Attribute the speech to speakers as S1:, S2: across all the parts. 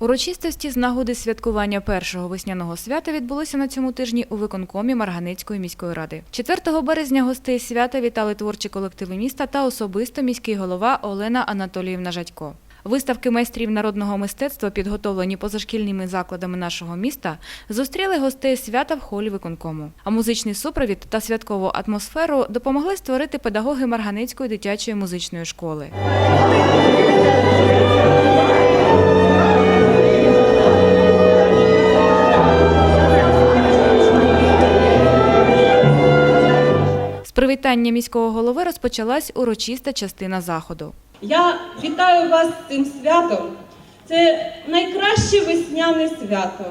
S1: Урочистості з нагоди святкування першого весняного свята відбулися на цьому тижні у виконкомі Марганицької міської ради. 4 березня гостей свята вітали творчі колективи міста та особисто міський голова Олена Анатоліївна Жадько. Виставки майстрів народного мистецтва, підготовлені позашкільними закладами нашого міста, зустріли гостей свята в холі виконкому. А музичний супровід та святкову атмосферу допомогли створити педагоги Марганицької дитячої музичної школи. Привітання міського голови розпочалась урочиста частина заходу.
S2: Я вітаю вас з цим святом. Це найкраще весняне свято.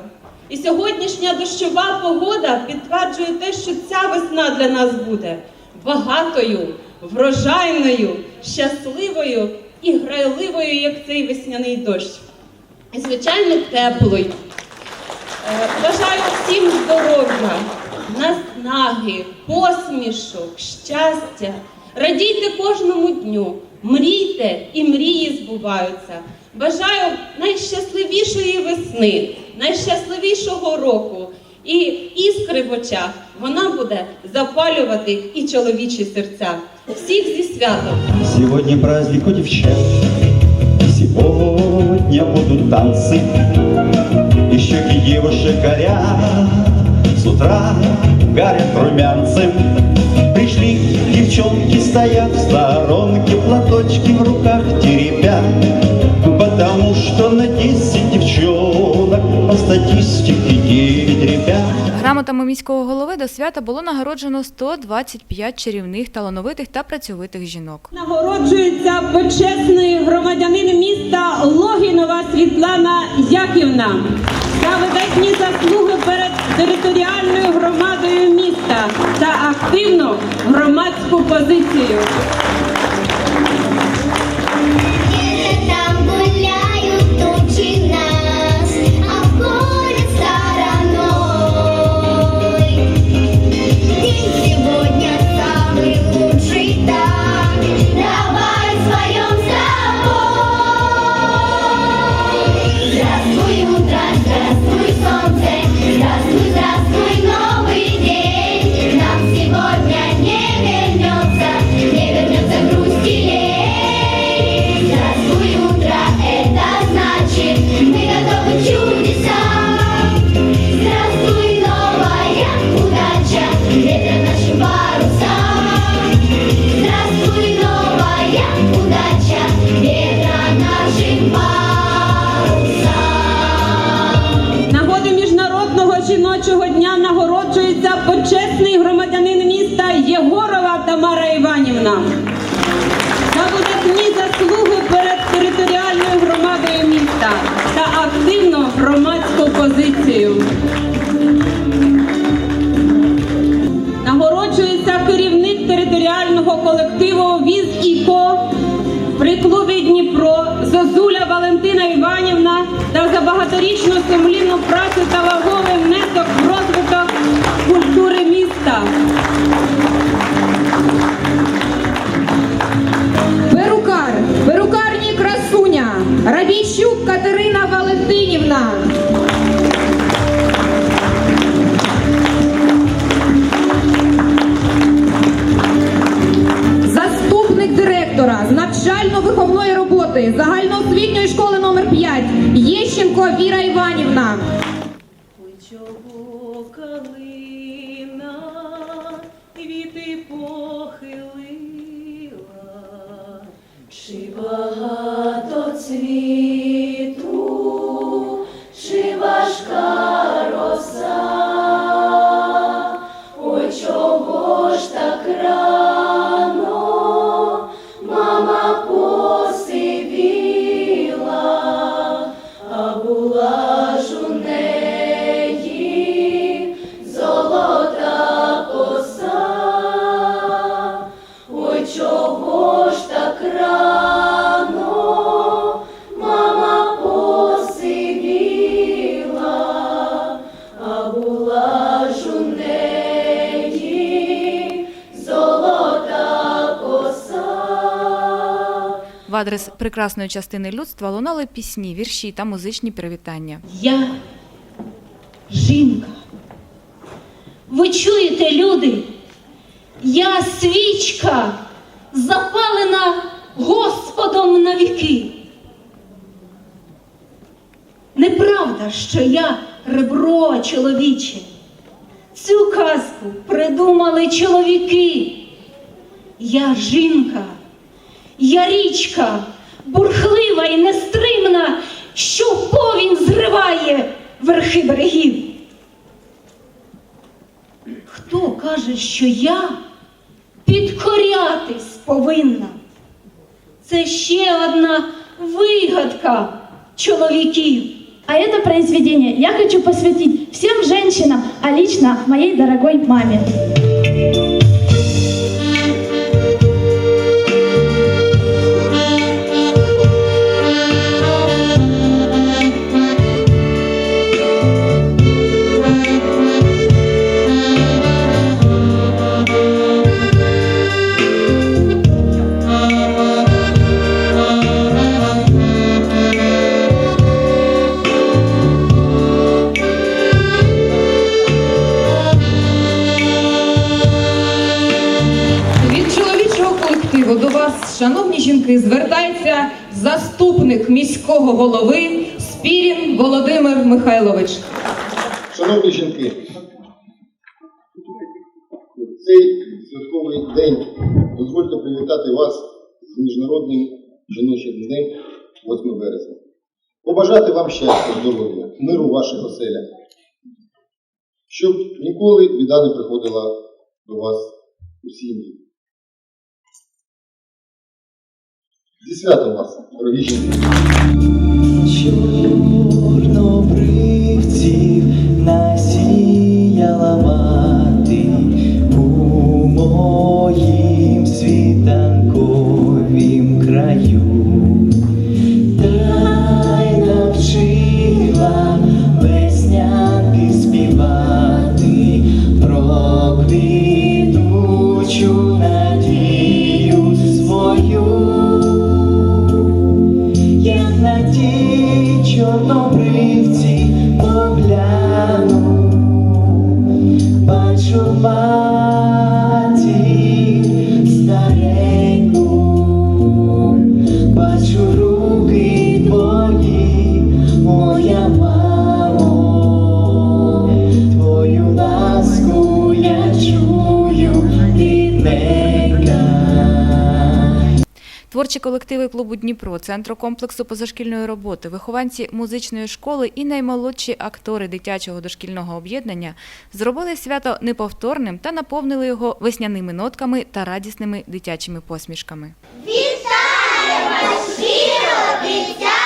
S2: І сьогоднішня дощова погода підтверджує те, що ця весна для нас буде багатою, врожайною, щасливою і грайливою, як цей весняний дощ. І, звичайно, теплою. Е, Бажаю всім здоров'я, наснаги, посмішок, щастя. Радійте кожному дню, мрійте і мрії збуваються. Бажаю найщасливішої весни, найщасливішого року. І іскри в очах вона буде запалювати і чоловічі серця. Всіх зі святом!
S3: Сегодня праздник у девчат, сегодня будут танцы, и щеки девушек горят, с утра горят румянцем. Пришли девчонки, стоят в сторонке, платочки в руках теребят, потому что на 10 девчонок по статистике 9 ребят.
S1: Грамотами міського голови до свята було нагороджено 125 чарівних, талановитих та працьовитих жінок.
S2: Нагороджується почесною громадянин міста Логінова Світлана Яківна за видатні заслуги перед територіальною громадою міста та активну громадську позицію. Іванівна. За видатні заслуги перед територіальною громадою міста та активну громадську позицію. Нагороджується керівник територіального колективу Віз і Ко при клубі Дніпро Зозуля Валентина Іванівна та за багаторічну сумлінну працю та ваговий внесок в
S4: Валентинівна. Заступник директора з навчально-виховної роботи загальноосвітньої школи номер 5 Єщенко Віра Іванівна.
S2: Чи багато цвіту,
S1: адрес прекрасної частини людства лунали пісні, вірші та музичні привітання.
S5: Я жінка. Ви чуєте, люди? Я свічка, запалена Господом на віки. Неправда, що я ребро чоловіче. Цю казку придумали чоловіки. Я жінка, я річка, бурхлива і нестримна, що повінь зриває верхи берегів. Хто каже, що я підкорятись повинна? Це ще одна вигадка чоловіків.
S6: А это произведение я хочу посвятить всем женщинам, а лично моей дорогой маме.
S4: Шановні звертається заступник міського голови Спірін Володимир Михайлович.
S7: Шановні жінки, в цей святковий день дозвольте привітати вас з Міжнародним жіночим днем 8 березня. Побажати вам щастя, здоров'я, миру у ваших оселях, щоб ніколи біда не приходила до вас у сім'ї. Зі святом вас, дорогі!
S8: my
S1: Творчі колективи клубу Дніпро, центру комплексу позашкільної роботи, вихованці музичної школи і наймолодші актори дитячого дошкільного об'єднання зробили свято неповторним та наповнили його весняними нотками та радісними дитячими посмішками.
S9: Вітаємо щиро, дитя